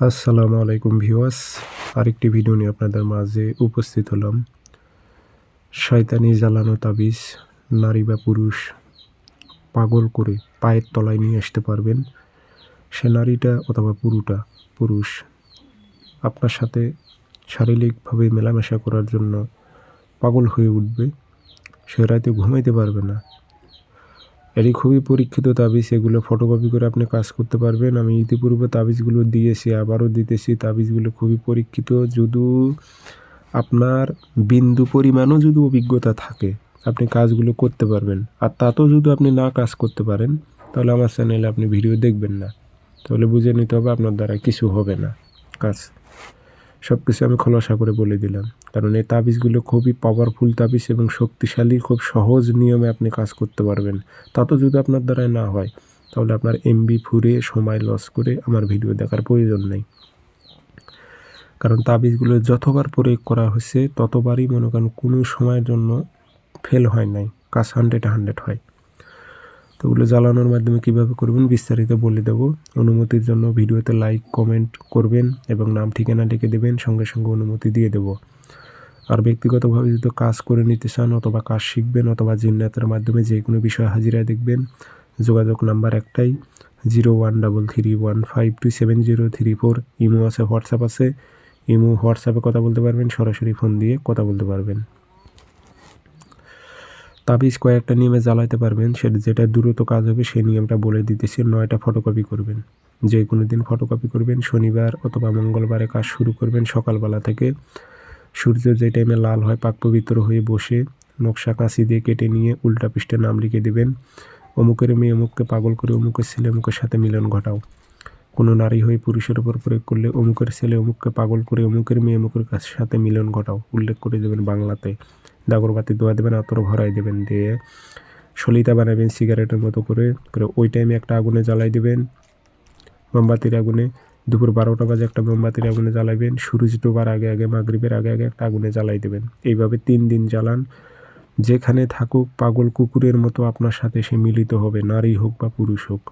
আসসালামু আলাইকুম ভিউয়ার্স। আরেকটি ভিডিও নিয়ে আপনাদের মাঝে উপস্থিত হলাম। শয়তানি জ্বালানো তাবিজ, নারী বা পুরুষ, পাগল করে পায়ের তলায় নিয়ে আসতে পারবেন। সে নারীটা অথবা পুরুটা, পুরুষ, আপনার সাথে শারীরিকভাবে মেলামেশা করার জন্য পাগল হয়ে উঠবে। সে রাতে ঘুমাইতে পারবে না। এটি খুবই পরীক্ষিত তাবিজ, এগুলো ফটোকপি করে আপনি কাজ করতে পারবেন। আমি ইতিপূর্বে তাবিজগুলো দিয়েছি, আবারও দিতেছি। তাবিজগুলো খুবই পরীক্ষিত যদি আপনার বিন্দু পরিমাণও যদি অভিজ্ঞতা থাকে, আপনি কাজগুলো করতে পারবেন। আর তাতেও যদি আপনি না কাজ করতে পারেন, তাহলে আমার চ্যানেলে আপনি ভিডিও দেখবেন না। তাহলে বুঝে নিতে হবে আপনার দ্বারা কিছু হবে না কাজ। সব কিছু আমি খোলাসা করে বলে দিলাম। কারণ এই তাবিজগুলো খুবই পাওয়ারফুল তাবিজ এবং শক্তিশালী, খুব সহজ নিয়মে আপনি কাজ করতে পারবেন। তাতেও যদি আপনার দ্বারাই না হয়, তাহলে আপনার এমবি ফুরে সময় লস করে আমার ভিডিও দেখার প্রয়োজন নেই। কারণ তাবিজগুলো যতবার প্রয়োগ করা হয়েছে, ততবারই মনে করেন কোনো সময়ের জন্য ফেল হয় নাই, কাজ হান্ড্রেড হান্ড্রেড হয়। তো ওগুলো জ্বালানোর মাধ্যমে কীভাবে করবেন বিস্তারিত বলে দেব। অনুমতির জন্য ভিডিওতে লাইক কমেন্ট করবেন এবং নাম, ঠিকানা লিখে দেবেন, সঙ্গে সঙ্গে অনুমতি দিয়ে দেব। আর ব্যক্তিগতভাবে যদি কাজ করে নিতে চান অথবা কাজ শিখবেন অথবা জিন্নাতের মাধ্যমে যে কোনো বিষয় হাজিরা দেখবেন, যোগাযোগ নাম্বার একটাই zero one double three one five two seven zero three four imo আছে, হোয়াটসঅ্যাপ আছে। ইমো, হোয়াটসঅ্যাপে কথা বলতে পারবেন, সরাসরি ফোন দিয়ে কথা বলতে পারবেন। তাবিজ কয়েকটা নিয়মে জ্বালাইতে পারবেন। সেটা যেটা দ্রুত কাজ হবে সেই নিয়মটা বলে দিতেছি, নয়টা ফটোকপি করবেন। যে কোনো দিন ফটোকপি করবেন, শনিবার অথবা মঙ্গলবারে কাজ শুরু করবেন সকালবেলা থেকে। সূর্য যে টাইমে লাল হয়, পাক পবিত্র হয়ে বসে নকশা কাঁচি দিয়ে কেটে নিয়ে উল্টা পৃষ্ঠে নাম লিখে দেবেন। অমুকের মেয়ে অমুককে পাগল করে অমুকের ছেলে অমুকের সাথে মিলন ঘটাও। কোনো নারী হয়ে পুরুষের ওপর প্রয়োগ করলে অমুকের ছেলে অমুককে পাগল করে অমুকের মেয়ে অমুকের সাথে মিলন ঘটাও, উল্লেখ করে দেবেন বাংলাতে। দাগরবাতি দোয়া দেবেন, আতর ভরাই দেবেন, দিয়ে সলিতা বানাবেন সিগারেটের মতো করে করে ওই টাইমে একটা আগুনে জ্বালাই দেবেন, মোমবাতির আগুনে। দুপুর বারোটা বাজে একটা মোমবাতির আগুনে জ্বালাবেন সূর্য ডোবার আগে আগে, মাগরিবের আগে আগে একটা আগুনে জ্বালাই দেবেন। এইভাবে তিন দিন জ্বালান। যেখানে থাকুক পাগল কুকুরের মতো আপনার সাথে সে মিলিত হবে, নারী হোক বা পুরুষ হোক।